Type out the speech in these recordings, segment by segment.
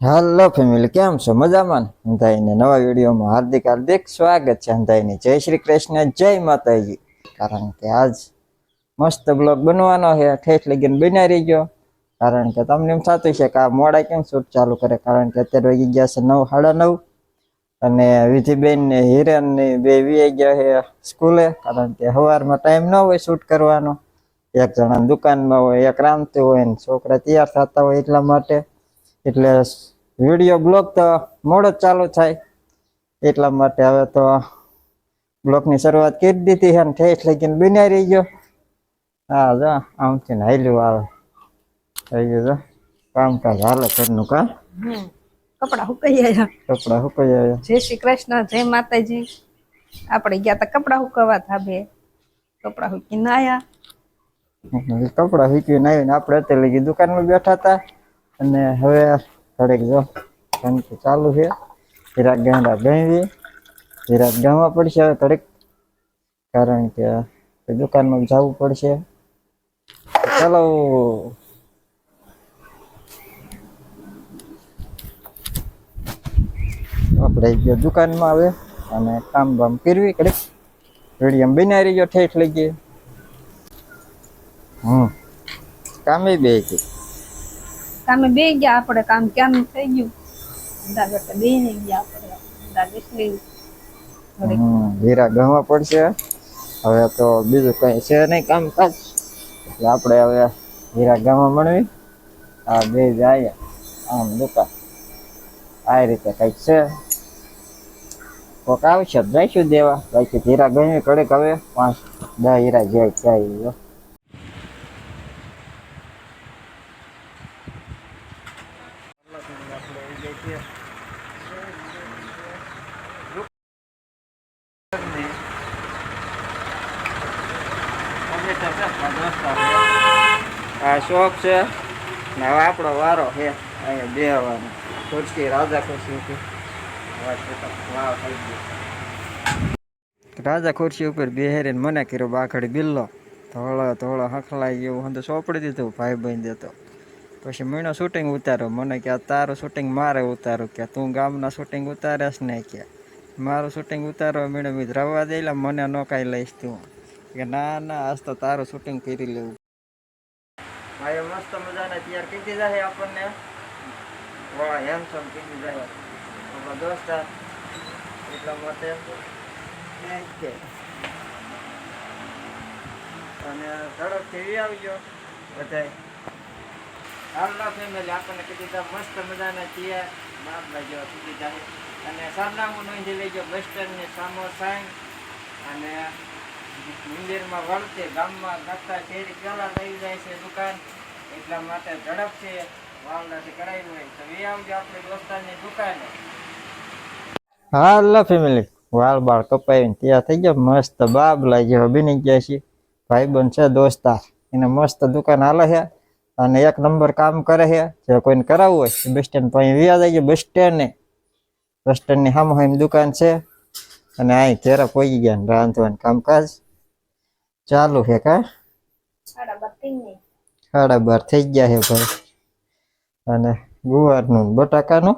Hello family, કેમ છો? મજામાં અંધાઈને નવા વિડીયોમાં હાર્દિક હાર્દિક સ્વાગત છે અંધાઈની. જય શ્રી કૃષ્ણ, જય માતાજી. કારણ કે આજ મસ્ત બ્લોગ બનવાનો છે. ઠેઠ લગીને બનાવી રહી ગયો કારણ કે તમને એમ થતું છે કે આ મોડા કેમ શૂટ ચાલુ કરે? કારણ કે અત્યારે વાગી ગયા છે નવ, સાડા નવ. અને વિધિબેન ને હિરેન ને બે વી ગયા છે સ્કૂલે. કારણ કે સવારમાં ટાઈમ ન હોય શૂટ કરવાનો. એક જણા દુકાનમાં હોય, એક રામતી હોય ને છોકરા તૈયાર થતા હોય એટલા માટે. એટલે વીડિયો બ્લોગ તો મોડો ચાલુ થાય. એટલા માટે હવે તો બ્લોગની શરૂઆત કરી દીધી છે અને ઠેઠ લગીને બિનાઈ રહી ગયો. હા જો આમથી હાલ્યું આવે. થઈ ગયું જો. કામકાજ હાલે ઘરનું કા હમ કપડા હુકાઈ આવ્યા. કપડા સુકાઈ આવ્યા. જય શ્રી કૃષ્ણ જય માતાજી. આપણે ગયા તા કપડા હુકવવા ધાબે. કપડા હુકીને આવ્યા કપડા હુકીને આવીને આપણે અત્યારે લગી દુકાનમાં બેઠા હતા અને હવે થોડીક જો કંઈક ચાલુ છે. હીરાક ગાંડા ગણવી હીરાક ગામમાં પડશે હવે થોડીક કારણ કે દુકાનમાં જવું પડશે. ચાલો. આપણે ગયો દુકાનમાં આવે અને કામ બામ કરવી ઘડીક. રેડિયમ બનાવી ગયો ઠેઠ લઈ ગઈ હમ. કામે બે છે કામે બે ગયા આપણે, કામ કેમ થઈ ગયું? કરતા બે ને ગયા આપણે ધંધા બેસી હીરા ગણવા પડશે. હવે તો બીજું કઈ છે નહીં કામકાજ. એટલે આપણે હવે હીરા ગણવા મળવી. આ બે જાય આમ દુકાન. આ રીતે કંઈક છે. કોક આવશે, જઈશું દેવા. બાકી હીરા ગણવી કડક હવે પાંચ, દસ હીરા જાય જાય જો. આ શોખ છે. ને હવે આપણો વારો છે. અહીંયા બેહવાનો. ખુરશી રાજા ખુરશી ઉપર. રાજા ખુરશી ઉપર બેહેરીને મને કર્યો બાખડી બિલ્લો. ધોળો ધોળો હખલાઈ ગયો. હું તો સોંપડી દીધું. ભાઈ બહેન દેતો પછી મીણો શૂટિંગ ઉતાર્યો. મને કે તારું શૂટિંગ મારે ઉતારું કે, તું ગામના શૂટિંગ ઉતારેશ ને? કે, મારું શૂટિંગ ઉતારો મીણો મીધ રવા દે એટલે મને ન કાંઈ લઈશ તું. કે, ના ના, આજ તો તારું શૂટિંગ કરી લેવું. ભાઈ મસ્ત મજાને તૈયાર કરી દીધા આપણને. વાહ હેન્ડસમ કરી દીધા છે. આપણા દોસ્તાર એટલા માટે. કે અને ઝડપથી વી આવજો બધાય. હાલના ફેમિલી આપણને કીધી દીધા મસ્ત મજાના તૈયાર બાપલા જેવા સુધી જાય અને સરનામું નોંધી લેજો સ્ટેન્ડની સામો સાઈન અને મંદિરમાં વળતે, ગામમાં ગાતા શેરી પહેલાં લઈ જાય છે દુકાન. એટલા માટે ઝડપ છે વાવડાથી કરાવી હોય તો એ આવજો આપણે દોસ્તારની દુકાને. હાલો ફેમિલી વાળ બાળ કપાવીને ત્યાં થઈ ગયો. મસ્ત બાબ લાગ્યો બની ગયા છે ભાઈ છે, દોસ્તાર. એને મસ્ત દુકાન હાલે છે. અને એક નંબર કામ કરે છે. જે કોઈને કરાવવું હોય બસ સ્ટેન્ડ પાસે વ્યા જાય બસ સ્ટેન્ડ. બસ સ્ટેન્ડની સામે સામે દુકાન છે. અને અહીં ઘેરા પહોંચી ગયા રાંધવાનું કામકાજ. ચાલુ છે કા? સાડા બાર થઈ ગયા છે ભાઈ. અને ગુવારનું બટાકાનું?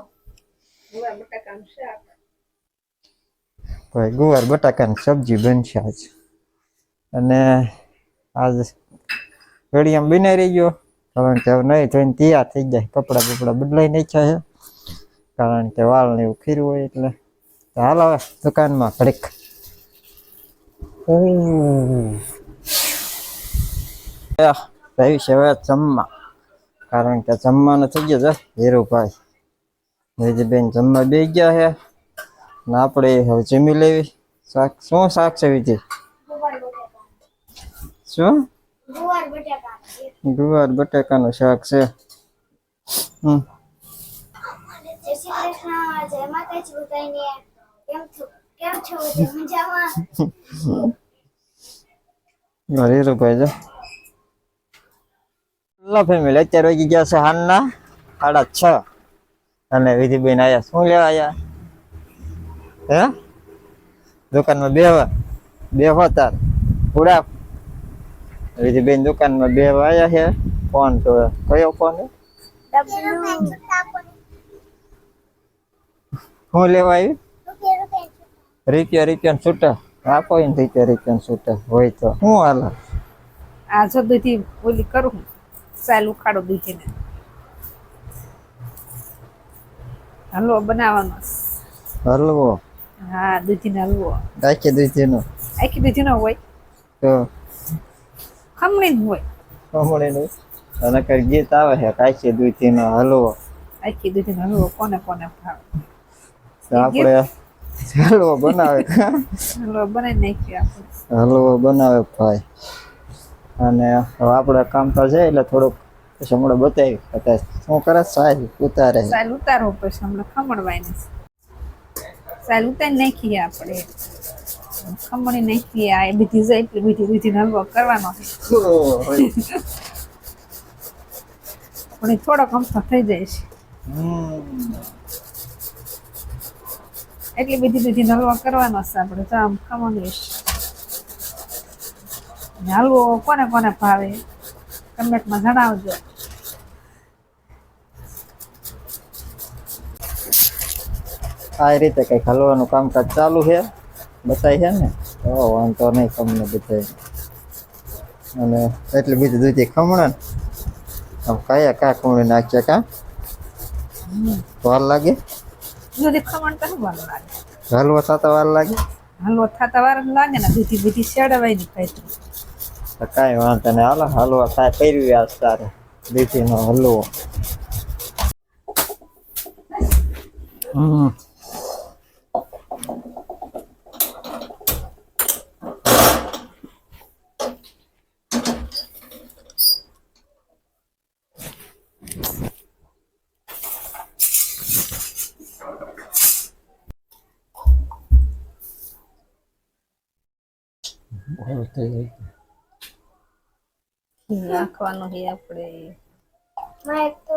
ભાઈ ગુવાર બટાકાની સબ્જી બનશે આજ. અને આજ ઘડિયામાં બનાવી રહી ગયો કારણ કે હવે નહીં થઈને તૈયાર થઈ જાય. કપડાં બપડા બદલાઈ નાખ્યા છે. કારણ કે વાળને એવું ખીરું હોય એટલે. હાલ હવે દુકાનમાં ઘડીક. રહી છે હવે જમવા. કારણ કે જમવાનું થઈ ગયું છે હીરુભાઈ વિધિબેન જમવા બે ગયા છે. ને આપણે હવે જમી લેવી. શાક શું શાક છે વિધિ શું? ગુવાર બટાકાનું શાક છે. હમ. જય શ્રી કૃષ્ણ જય માતાજી બધાને કેમ છો? કેમ છો બધા? મજામાં? હીરુભાઈ જો. લો ફેમિલી અત્યારે વાગી ગયા છે હાલના સાડા છ. અને વિધિબેન આયા. શું લેવા આયા? હે? દુકાનમાં બેહવા બેહો તાર ઉડા વિધિબેન દુકાનમાં બે વાયા છે. ફોન તો કયો ફોન? હું લેવા આવ્યું રૂપિયા રૂપિયા છૂટા. આપો એને રૂપિયા રૂપિયા છૂટા. હોય તો. હું હાલ? આ જો દૂધી ઓલી કરું સાલ ઉખાડો દૂધીને. હલવો બનાવવાનો. હલવો? હા દૂધીનો હલવો. ગાચી દૂધીનો. આખી દૂધીનો હોય. તો ખમણી જ હોય. નું. અને કઈ ગીત આવે છે કાચી દૂધીનો હલવો. કાચી દૂધી નો હલવો કોને કોને ભાવે? આપણે હલવો બનાવે. હલવો બનાવી નાખ્યો આપણે. હલવો બનાવે ભાઈ. અને હવે આપણે કામ તો છે એટલે થોડુંક પછી હમણાં બતાવી અત્યારે શું કરે સાહેબ ઉતારે સાહેબ ઉતારવો પછી હમણાં ખમણવાય સાહેબ ઉતારી નાખીએ આપણે. ખમણી નાખીએ, આ બીજી જાય એટલી બીજી દૂધીનો હલવો કરવાનો. પણ થોડોક અમથો થઈ જાય છે. એટલી બધી બધી હલવો કરવાનો છે આપણે, તો આમ ખમણીએ અને હલવો કોને કોને ભાવે? કમેન્ટમાં જણાવજો. આ રીતે કંઈક હલવાનું કામકાજ ચાલુ છે. બતાય છે ને? તો વાંધો નહીં તમને બધાય. અને એટલી બધી દૂધી ખમણે આમ કયા કા ખમણે નાખ્યા કા? વાર લાગે? દૂધી ખમણ તો વાર લાગે? હલવો થતા વાર લાગે? હલવો થતા વાર લાગે ને દૂધી બધી શેડવાયની ખાઈ તો કાંઈ વાંધો નહીં હાલો હલવો થાય પહેર્યું આજ તારે દૂધીનો હલવો. હમ. નાખવાનું છે આપણે મારે તો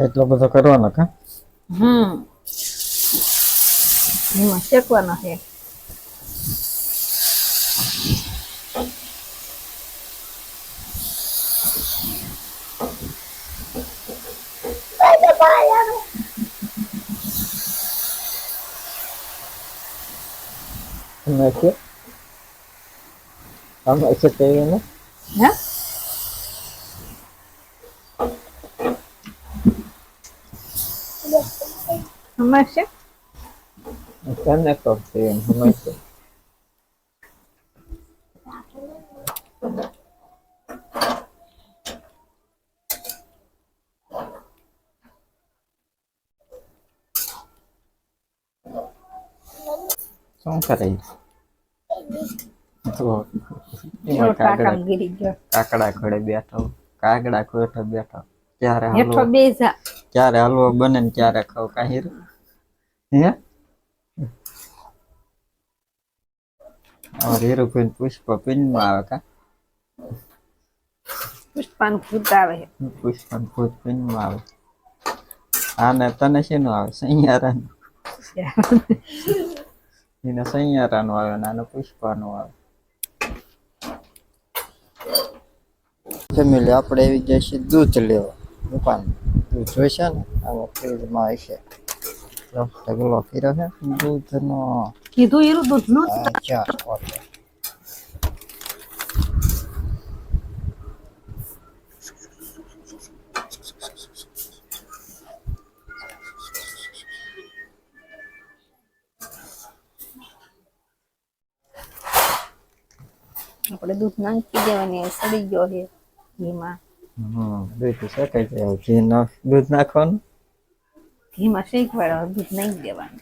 એટલો બધો કરવાનો કા હમ એમાં શેકવાનો છે અમે છે અમે છે તેવી ને હે હમણાં છે તને કહું તેવી અમે છે શું કરે ઈ? તો એમાં ટાકા કાગડા ગીરી ગયો કાકડા ઘડે બેઠો કાગડા ઘોટે બેઠો ક્યારે હેઠો હલવો બે જા ક્યારે હલવો બને ને ક્યારે ખાવ કાંઈ હે? અમારે હીરુભાઈ પુષ્પ પિનમાં આવે કા? પુષ્પાન ભૂત આવે પુષ્પાન પુષ્પ પિન આવે. ને તને શેનું આવે? સૈયારાનું એને સૈયારાનું આવે ને આને પુષ્પાનું આવે. ફેમિલી આપણે એવી ગયા દૂધ લેવા દુકાન દૂધ જોઈશે ને? આમાં ફ્રીજમાં હશે. જો ઢગલો કર્યો છે દૂધનો કીધું એનું દૂધનું જ આ ચાર ઓકે આપણે દૂધ નાખી દેવાની સડી ગયો છે. ઘીમાં હમ દૂધ શકાય છે ઘી નાખ દૂધ નાખવાનું? ઘીમાં શેકવાળા દૂધ નહીં દેવાનું.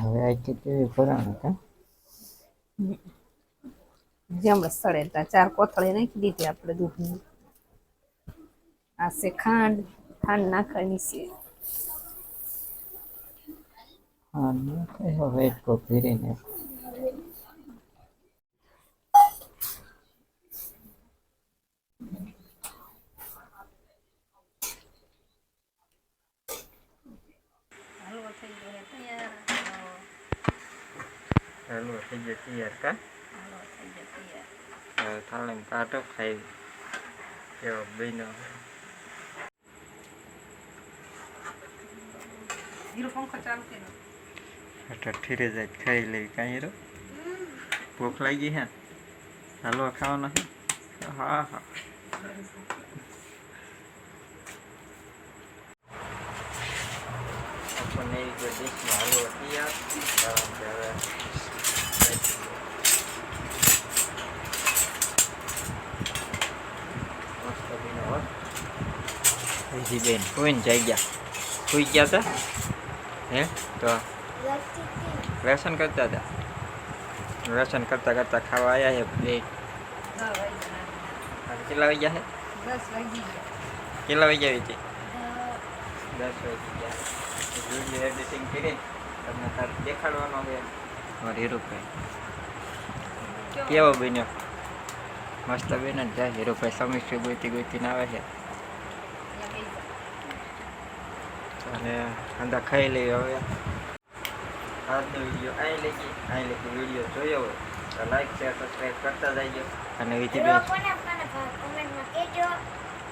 હવે આ કે કેવી ભરાણ કા જેમ સ્થળે સડે ચાર કોથળી નાખી દીધી આપણે દૂધની. આ છે ખાંડ ખાંડ નાખવાની છે. હા હવે એક કોપ ભરીને હલવો થઈ ગયો તૈયાર હલવો થઈ ગયો તૈયાર કા હવે થાળીમાં કાઢો ખાઈ કેવો બન્યો ઠીરે જાય ખાઈ લઈ કાંઈ રો ભૂખ લાગી હે? હલવા ખાવાનો હા હા. આપણને એક ડીશમાં હલવો તૈયાર કારણ કે હવે મસ્ત બન્યો હોત બીજી બેન કોઈને જઈ ગયા? સુઈ ગયા હતા? હે? તો વ્યસન કરતા હતા? વ્યસન કરતા કરતા ખાવા આવ્યા છે બે. કેટલા વાગ્યા છે કેટલા વાગ્યા છે દસ વાગી ગયા વીડિયો એડિટિંગ કરીને તમને તાર દેખાડવાનો છે. મારે હીરુભાઈ. કેવો? બન્યો? મસ્ત બેન જ જાય. હીરુભાઈ સમીક્ષી ગોતી ગોતીને આવે છે. અને અંદા ખાઈ લઈએ હવે. આજનો વીડિયો અહીં લગી અહીં લગી વીડિયો જોયો હોય તો લાઈક શેર સબસ્ક્રાઈબ કરતા જઈએ અને વિધિ કહેજો.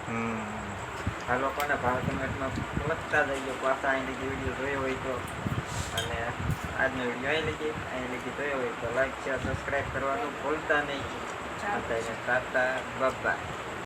હમ. આ લોકોના ભાવ કમેન્ટમાં લખતા જઈએ પાછા અહીં લીધી વીડિયો જોયો હોય તો અને આજનો વીડિયો અહીં લીધી અહીં લીધી જોયો હોય. તો લાઈક શેર સબસ્ક્રાઈબ કરવાનું ભૂલતા નહીં. તાતા બાપા